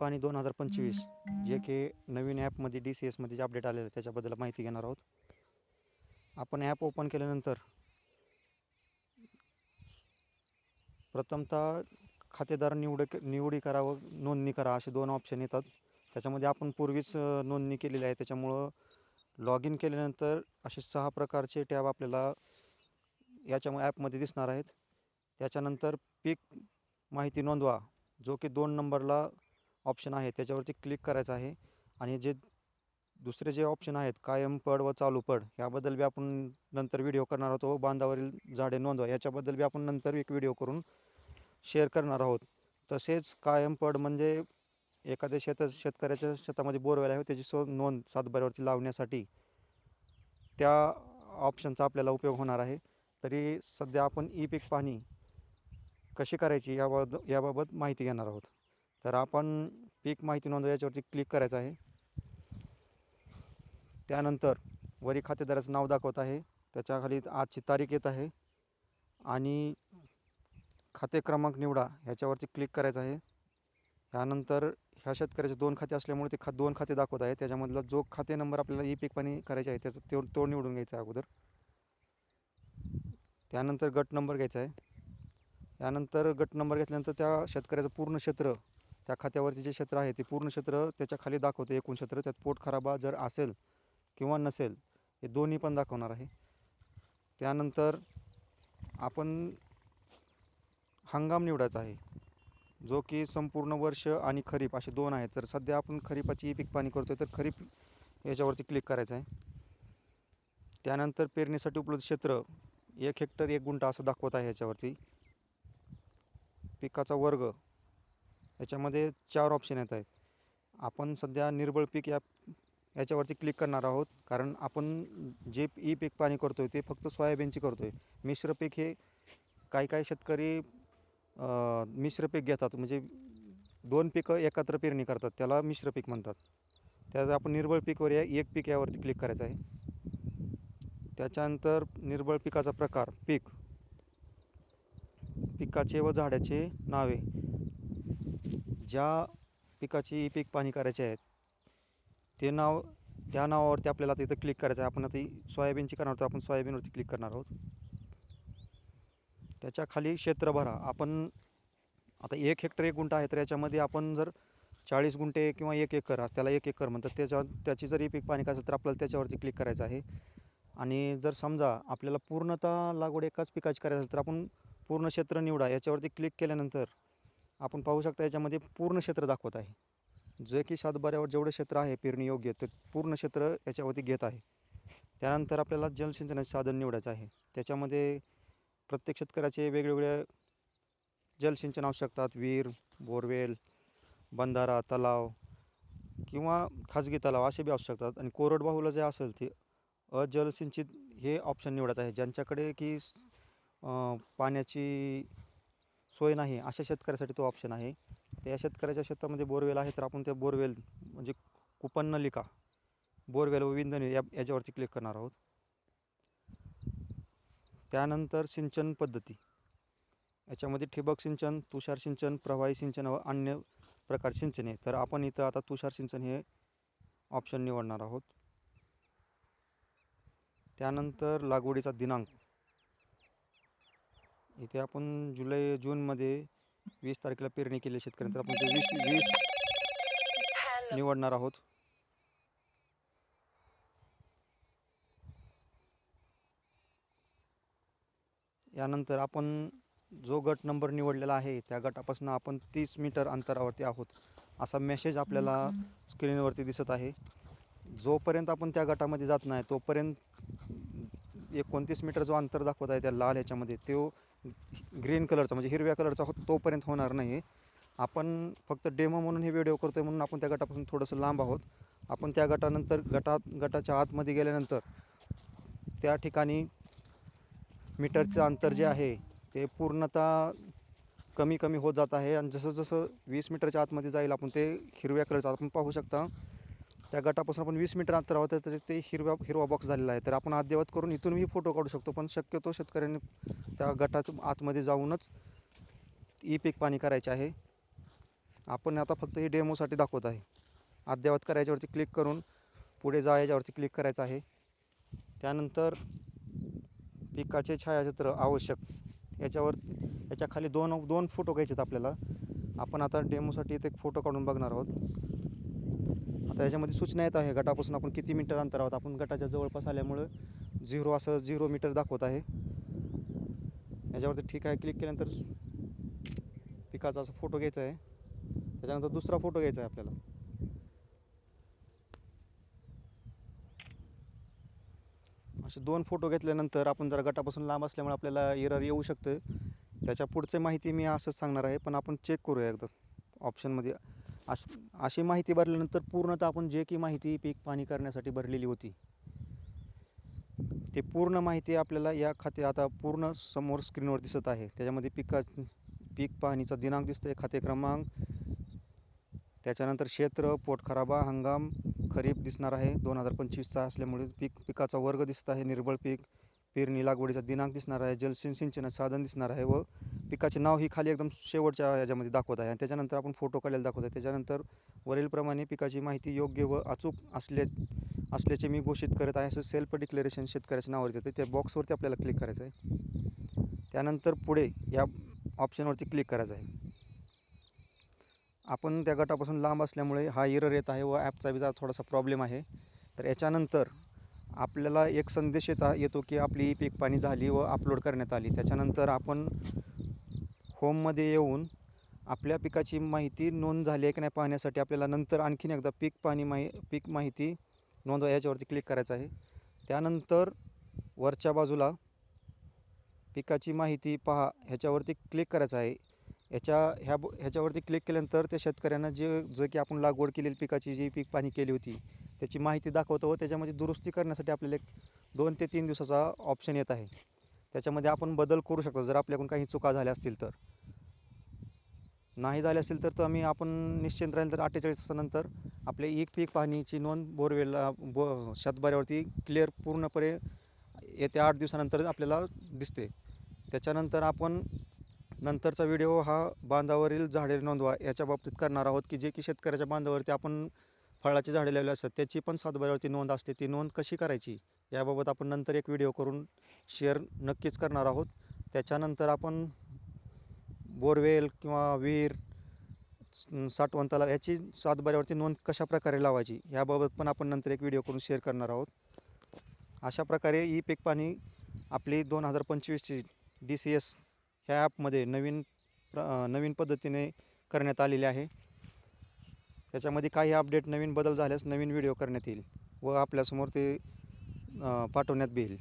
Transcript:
पाणी दोन हजार पंचवीस जे की नवीन ॲपमध्ये डी सी एसमध्ये जे अपडेट आलेलं आहे त्याच्याबद्दल माहिती घेणार आहोत. आपण ॲप ओपन केल्यानंतर प्रथमतः खातेदार निवड निवडी करा व नोंदणी करा असे दोन ऑप्शन येतात. त्याच्यामध्ये आपण पूर्वीच नोंदणी केलेली आहे. त्याच्यामुळं लॉग इन केल्यानंतर असे सहा प्रकारचे टॅब आपल्याला याच्यामुळे ॲपमध्ये दिसणार आहेत. त्याच्यानंतर पीक माहिती नोंदवा जो की दोन नंबरला ऑप्शन आहे त्याच्यावरती क्लिक करायचं आहे. आणि जे दुसरे जे ऑप्शन आहेत कायम पड व चालू पड याबद्दल बी आपण नंतर व्हिडिओ करणार आहोत. व बांधावरील झाडे नोंदवा याच्याबद्दल बी आपण नंतर एक व्हिडिओ करून शेअर करणार आहोत. तसेच कायम पड म्हणजे एखाद्या शेत शेतकऱ्याच्या शेतामध्ये बोरवेल आहे त्याची सो नोंद सातबाऱ्यावरती लावण्यासाठी. त्या ऑप्शनचा आपल्याला उपयोग होणार आहे. तरी सध्या आपण ई पीक पाहणी कशी करायची याबाबत याबाबत माहिती घेणार आहोत. तर आपण पीक माहिती नोंदव याच्यावरती क्लिक करायचं आहे. त्यानंतर वरी खातेदाराचं नाव दाखवत आहे. त्याच्याखाली आजची तारीख येत आहे. आणि खाते क्रमांक निवडा ह्याच्यावरती क्लिक करायचं आहे. त्यानंतर ह्या शेतकऱ्याचे दोन खाते असल्यामुळे ते खा दोन खाते दाखवत आहे. त्याच्यामधला जो खाते नंबर आपल्याला ई पीक पाणी करायचे आहे त्याचा तो तो निवडून घ्यायचा आहे अगोदर. त्यानंतर गट नंबर घ्यायचा आहे. त्यानंतर गट नंबर घेतल्यानंतर त्या शेतकऱ्याचं पूर्ण क्षेत्र त्या खात्यावरती जे क्षेत्र आहे ते पूर्ण क्षेत्र त्याच्याखाली दाखवते. एकूण क्षेत्र त्यात पोट खराबा जर असेल किंवा नसेल हे दोन्ही पण दाखवणार आहे. त्यानंतर आपण हंगाम निवडायचा आहे. जो की संपूर्ण वर्ष आणि खरीप असे दोन आहेत. तर सध्या आपण खरीपाची पीक पाणी करतोय तर खरीप याच्यावरती क्लिक करायचं आहे. त्यानंतर पेरणीसाठी उपलब्ध क्षेत्र एक हेक्टर एक गुंठा असं दाखवत आहे याच्यावरती. पिकाचा वर्ग याच्यामध्ये चार ऑप्शन येत आहेत. आपण सध्या निर्बळ पीक या याच्यावरती क्लिक करणार आहोत. कारण आपण जे ई पीक पाणी करतो आहे ते फक्त सोयाबीनची करतो आहे मिश्र पीक हे काही काही शेतकरी मिश्र पीक घेतात. म्हणजे दोन पिकं एकत्र पेरणी करतात. त्याला मिश्र पीक म्हणतात. त्यात आपण निर्बळ पीकवर या एक पीक यावरती क्लिक करायचं आहे. त्याच्यानंतर निर्बळ पिकाचा प्रकार पीक. पिकाचे व झाडाचे नावे. ज्या पिकाची पीक पाणी करायचे आहेत ते नाव त्या नावावरती आपल्याला तिथं क्लिक करायचं आहे. आपण आता सोयाबीनची करणार आहोत आपण सोयाबीनवरती क्लिक करणार आहोत. त्याच्याखाली क्षेत्र भरा. आपण आता एक हेक्टर एक गुंठा आहे तर याच्यामध्ये आपण जर चाळीस गुंठे किंवा एक एकर त्याला एक एकर म्हणतात त्याच्या त्याची जर ही पीक पाणी करायचं तर आपल्याला त्याच्यावरती क्लिक करायचं आहे. आणि जर समजा आपल्याला पूर्णतः लागवड एकाच पिकाची करायचं असेल तर आपण पूर्ण क्षेत्र निवडा. याच्यावरती क्लिक केल्यानंतर आपण पाहू शकता याच्यामध्ये पूर्ण क्षेत्र दाखवत आहे. जे की सातबाऱ्यावर जेवढं क्षेत्र आहे पेरणी योग्य ते पूर्ण क्षेत्र याच्यावरती घेत आहे. त्यानंतर आपल्याला जलसिंचनाचे साधन निवडायचं आहे. त्याच्यामध्ये प्रत्येक शेतकऱ्याचे वेगवेगळे जलसिंचन आवश्यकतात विहीर बोरवेल बंधारा तलाव किंवा खाजगी तलाव असे बी आवश्यकतात आणि कोरडवाहूला जे असेल ते अजलसिंचित हे ऑप्शन निवडायचं आहे. ज्यांच्याकडे की पाण्याची सोय नाही अशा शेतकऱ्यासाठी तो ऑप्शन आहे. तर या शेतकऱ्याच्या शेतामध्ये बोरवेल आहे तर आपण त्या बोरवेल म्हणजे कुपन नलिका बोरवेल व विंधन या याच्यावरती क्लिक करणार आहोत. त्यानंतर सिंचन पद्धती. याच्यामध्ये ठिबक सिंचन तुषार सिंचन प्रवाही सिंचन व अन्य प्रकार सिंचन आहे. तर आपण इथं आता तुषार सिंचन हे ऑप्शन निवडणार आहोत. त्यानंतर लागवडीचा दिनांक. इथे आपण जुलै जूनमध्ये वीस तारखेला पेरणी केली शेतकऱ्यांतर आपण ते वीस वीस निवडणार आहोत. यानंतर आपण जो गट नंबर निवडलेला आहे त्या गटापासून आपण तीस मीटर अंतरावरती आहोत असा मेसेज आपल्याला स्क्रीनवरती दिसत आहे. जोपर्यंत आपण त्या गटामध्ये जात नाही तोपर्यंत एकोणतीस मीटर जो अंतर दाखवत आहे त्या लाल ह्याच्यामध्ये तो ग्रीन कलरचा म्हणजे हिरव्या कलरचा हो तोपर्यंत होणार नाही. आपण फक्त डेमो म्हणून हे व्हिडिओ करतो आहे म्हणून आपण त्या गटापासून थोडंसं लांब आहोत. आपण त्या गटानंतर गटात गटाच्या आतमध्ये गेल्यानंतर त्या ठिकाणी मीटरचं अंतर जे आहे ते पूर्णतः कमी कमी होत जात आहे. आणि जसं जसं वीस मीटरच्या आतमध्ये जाईल आपण ते हिरव्या कलरचं. आपण पाहू शकता त्या गटापासून आपण वीस मीटर अंतर आहोत तर ते हिरव्या हिरवा बॉक्स झालेला आहे. तर आपण अद्ययावत करून इथूनही फोटो काढू शकतो. पण शक्यतो शेतकऱ्यांनी त्या गटाच्या आतमध्ये जाऊनच ई पीक पाणी करायचे आहे. आपण आता फक्त हे डेमोसाठी दाखवत आहे. अद्ययावत करायच्यावरती क्लिक करून पुढे जा याच्यावरती क्लिक करायचं आहे. त्यानंतर पिकाचे छायाचित्र आवश्यक. याच्यावर याच्या खाली दोन दोन फोटो घ्यायचे आहेत आपल्याला. आपण आता डेमोसाठी इथे एक फोटो काढून बघणार आहोत. आता याच्यामध्ये सूचना येत आहे. गटापासून आपण किती मीटर अंतर आहोत? आपण गटाच्या जवळपास आल्यामुळं झिरो असं झिरो मीटर दाखवत आहे. याच्यावरती ठीक आहे. क्लिक केल्यानंतर पिकाचा असा फोटो घ्यायचा आहे. त्याच्यानंतर दुसरा फोटो घ्यायचा आहे आपल्याला. असे दोन फोटो घेतल्यानंतर आपण जरा गटापासून लांब असल्यामुळे आपल्याला एरर येऊ शकतं त्याच्या पुढचे माहिती मी असंच सांगणार आहे. पण आपण चेक करूया एकदा. ऑप्शनमध्ये अश अशी माहिती भरल्यानंतर पूर्णतः आपण जे की माहिती पीक पाणी करण्यासाठी भरलेली होती ते पूर्ण माहिती आपल्याला या खाते आता पूर्ण समोर स्क्रीनवर दिसत आहे. त्याच्यामध्ये पिका पीक पाणीचा दिनांक दिसतोय खाते क्रमांक त्याच्यानंतर क्षेत्र पोटखराबा हंगाम खरीप दिसणार आहे. दोन हजार पंचवीसचा असल्यामुळे पीक पिकाचा वर्ग दिसत आहे निर्बळ पीक पेरणी लागवडीचा दिनांक दिसणार आहे जलसिंच सिंचन साधन दिसणार आहे व पिकाचे नाव ही खाली एकदम शेवटच्या याच्यामध्ये दाखवत आहे. आणि त्याच्यानंतर आपण फोटो काढायला दाखवत आहे. त्याच्यानंतर वरीलप्रमाणे पिकाची माहिती योग्य व अचूक असले असल्याचे मी घोषित करत आहे. असं सेल्फ डिक्लेरेशन शेतकऱ्याच्या नावावर येतं. त्या बॉक्सवरती आपल्याला क्लिक करायचं आहे. त्यानंतर पुढे या ऑप्शनवरती क्लिक करायचं आहे. आपण त्या गटापासून लांब असल्यामुळे हा इरर येत आहे व ॲपचा विजा थोडासा प्रॉब्लेम आहे. तर याच्यानंतर आपल्याला एक संदेश येता येतो की आपली पीक पाणी झाली व अपलोड करण्यात आली. त्याच्यानंतर आपण होममध्ये येऊन आपल्या पिकाची माहिती नोंद झाली आहे की नाही पाहण्यासाठी आपल्याला नंतर आणखीन एकदा पीक पाणी माहि पीक माहिती नोंदवा याच्यावरती क्लिक करायचं आहे. त्यानंतर वरच्या बाजूला पिकाची माहिती पहा ह्याच्यावरती क्लिक करायचं आहे. ह्याच्या ह्या ब- ह्याच्यावरती क्लिक केल्यानंतर त्या शेतकऱ्यांना जे जे की आपण लागवड केलेली पिकाची जी पीक पाणी केली होती त्याची माहिती दाखवतो व त्याच्यामध्ये दुरुस्ती करण्यासाठी आपल्याला एक दोन ते तीन दिवसाचा ऑप्शन येत आहे. त्याच्यामध्ये आपण बदल करू शकतो जर आपल्याकडून काही चुका झाल्या असतील तर. नाही झाले असेल तर तर आम्ही आपण निश्चिंत राहील तर अठ्ठेचाळीस तासानंतर आपले एक पीक पाणीची नोंद बोरवेलला बो शेतबाऱ्यावरती क्लिअर पूर्णपणे येत्या आठ दिवसानंतर आपल्याला दिसते. त्याच्यानंतर आपण नंतरचा व्हिडिओ हा बांधावरील झाडे नोंदवा याच्या बाबतीत करणार आहोत की जे की शेतकऱ्याच्या बांधावरती आपण फळाची झाडे लावली असतात त्याची पण सातबाऱ्यावरती नोंद असते ती नोंद कशी करायची याबाबत आपण नंतर एक व्हिडिओ करून शेअर नक्कीच करणार आहोत. त्याच्यानंतर आपण बोरवेल किंवा विहीर साठवण तलाव याची सातबाऱ्यावरती नोंद कशा प्रकारे लावायची याबाबत पण आपण नंतर एक व्हिडिओ करून शेअर करणार आहोत. अशा प्रकारे ई पीक पाणी आपली दोन हजार पंचवीसची डी सी एस ह्या ॲपमध्ये नवीन प्र नवीन पद्धतीने करण्यात आलेली आहे. त्याच्यामध्ये काही अपडेट नवीन बदल झाल्यास नवीन व्हिडिओ करण्यात येईल व आपल्यासमोर ते पाठवण्यात बी येईल.